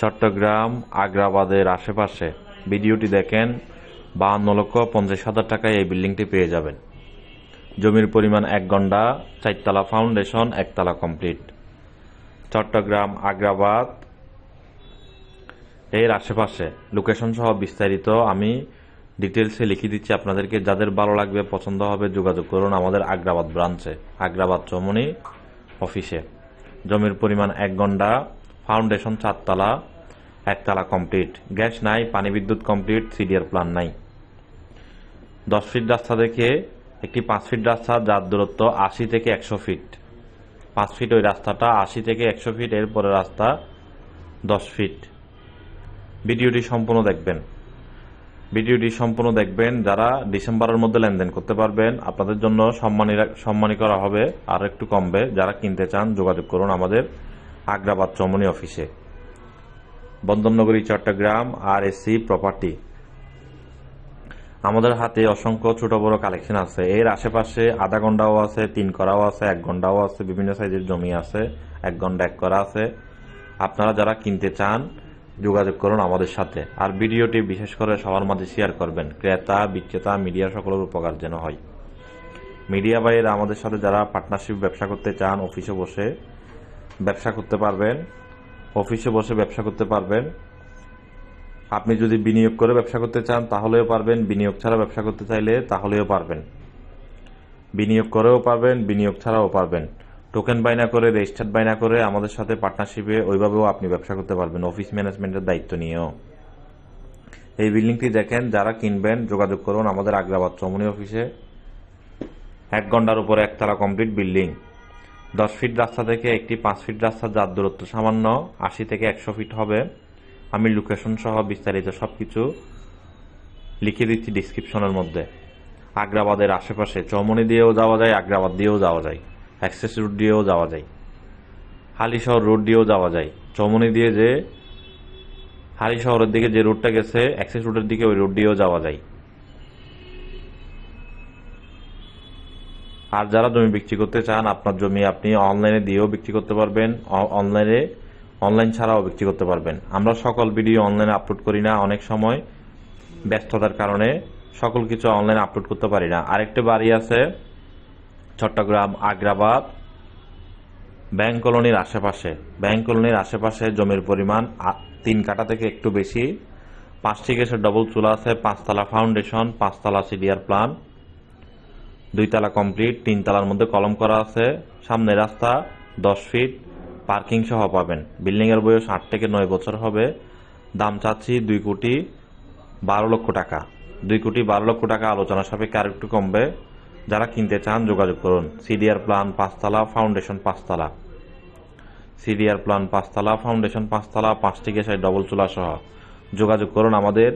চট্টগ্রাম, আগ্রাবাদের আশেপাশে। ভিডিওটি দেখেন, বাহান্ন লক্ষ পঞ্চাশ হাজার টাকায় এই বিল্ডিংটি পেয়ে যাবেন। জমির পরিমাণ এক গন্ডা, চারতলা ফাউন্ডেশন, একতলা কমপ্লিট। চট্টগ্রাম, আগ্রাবাদ এর আশেপাশে। লোকেশন সহ বিস্তারিত আমি ডিটেলসে লিখে দিচ্ছি আপনাদেরকে। যাদের ভালো লাগবে, পছন্দ হবে, যোগাযোগ করুন আমাদের আগ্রাবাদ ব্রাঞ্চে। আগ্রাবাদ চমনি অফিসে। জমির পরিমাণ এক গন্ডা ফাউন্ডেশন চারতলা, একতলা কমপ্লিট। গ্যাস নাই, পানি বিদ্যুৎ কমপ্লিট, সিডিআর প্ল্যান নাই। দশ ফিট রাস্তা থেকে একটি পাঁচ ফিট রাস্তা, যার দূরত্ব আশি থেকে একশো ফিট। পাঁচ ফিট ওই রাস্তাটা, আশি থেকে একশো ফিট, এরপরে রাস্তা দশ ফিট। ভিডিওটি সম্পূর্ণ দেখবেন। ভিডিওটি সম্পূর্ণ দেখবেন, যারা ডিসেম্বরের মধ্যে লেনদেন করতে পারবেন, আপনাদের জন্য সম্মানী সম্মানী করা হবে, আর একটু কমবে। যারা কিনতে চান, যোগাযোগ করুন আমাদের। আগ্রাবাদ চমনি অফিসে। বন্দরনগরী, চট্টগ্রাম আর এসি প্রপার্টি আমাদের হাতে অসংখ্য ছোট বড় কালেকশন আছে। এর আশেপাশে আধা ঘন্টাও আছে, তিন করাও আছে, এক ঘন্টাও আছে, বিভিন্ন সাইজের জমি আছে, এক ঘণ্টা, এক করা আছে। আপনারা যারা কিনতে চান, যোগাযোগ করুন আমাদের সাথে। আর ভিডিওটি বিশেষ করে সবার মাঝে শেয়ার করবেন। ক্রেতা, বিক্রেতা, মিডিয়া সকলের উপকার যেন হয়। মিডিয়া বাইরে আমাদের সাথে যারা পার্টনারশিপ ব্যবসা করতে চান, অফিসে বসে ব্যবসা করতে পারবেন, অফিসে বসে ব্যবসা করতে পারবেন। আপনি যদি বিনিয়োগ করে ব্যবসা করতে চান, তাহলেও পারবেন। বিনিয়োগ ছাড়া ব্যবসা করতে চাইলে তাহলেও পারবেন। বিনিয়োগ করেও পারবেন, বিনিয়োগ ছাড়াও পারবেন। টোকেন বাইনা করে, রেজিস্টার্ড বাইনা করে আমাদের সাথে পার্টনারশিপে ওইভাবেও আপনি ব্যবসা করতে পারবেন, অফিস ম্যানেজমেন্টের দায়িত্ব নিয়েও। এই বিল্ডিংটি দেখেন, যারা কিনবেন, যোগাযোগ করুন আমাদের আগ্রাবাদ চমনি অফিসে। এক ঘণ্টার উপরে একতলা কমপ্লিট বিল্ডিং দশ ফিট রাস্তা থেকে একটি পাঁচ ফিট রাস্তা যার দূরত্ব সামান্য, আশি থেকে একশো ফিট হবে। আমি লোকেশন সহ বিস্তারিত সব কিছু লিখে দিচ্ছি ডিসক্রিপশনের মধ্যে। আগ্রাবাদের আশেপাশে চৌমনি দিয়েও যাওয়া যায়, আগ্রাবাদ দিয়েও যাওয়া যায়। অ্যাক্সেস রুট দিয়েও যাওয়া যায়। হালিশহর রোড দিয়েও যাওয়া যায়। চৌমনি দিয়ে যে হালি শহরের দিকে যে রুটটা গেছে অ্যাক্সেস রুটের দিকে ওই রোড দিয়েও যাওয়া যায়। আর যারা জমি বিক্রি করতে চান, আপনার জমি আপনি অনলাইনে দিয়েও বিক্রি করতে পারবেন অনলাইনে, অনলাইন ছাড়াও বিক্রি করতে পারবেন। আমরা সকল ভিডিও অনলাইনে আপলোড করি না, অনেক সময় ব্যস্ততার কারণে সকল কিছু অনলাইনে আপলোড করতে পারি না। আরেকটা বাড়ি আছে, চট্টগ্রাম আগ্রাবাদ, ব্যাংক কলোনির আশেপাশে। ব্যাংক কলোনির আশেপাশে জমির পরিমাণ তিন কাটা থেকে একটু বেশি। পাঁচটি গ্যাসের ডবল চুলা আছে, পাঁচতলা ফাউন্ডেশন পাঁচতলা সিডিআর প্ল্যান দুইতলা কমপ্লিট তিনতলার মধ্যে কলম করা আছে। সামনে রাস্তা, দশ ফিট, পার্কিং সহ পাবেন। বিল্ডিং এর বয়স আট থেকে নয় বছর হবে। দাম চাচ্ছি দুই কোটি বারো লক্ষ টাকা। দুই কোটি বারো লক্ষ টাকা আলোচনা সাপেক্ষে আর একটু কমবে। যারা কিনতে চান, যোগাযোগ করুন। সিডিআর প্ল্যান পাঁচতলা, ফাউন্ডেশন পাঁচতলা। সিডিআর প্ল্যান পাঁচতলা, ফাউন্ডেশন পাঁচতলা পাঁচটি গ্যাসের ডবল চুলা সহ। যোগাযোগ করুন আমাদের।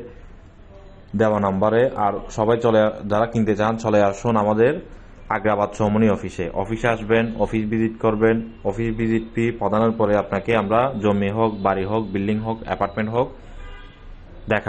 দেওয়া নাম্বারে, আর সবাই চলে, যারা কিনতে চান, চলে আসুন আমাদের আগ্রাবাদ সমনি অফিসে। অফিসে আসবেন, অফিস ভিজিট করবেন, অফিস ভিজিট ফি প্রদানের পরে আপনাকে আমরা জমি হোক, বাড়ি হোক, বিল্ডিং হোক, অ্যাপার্টমেন্ট হোক, দেখা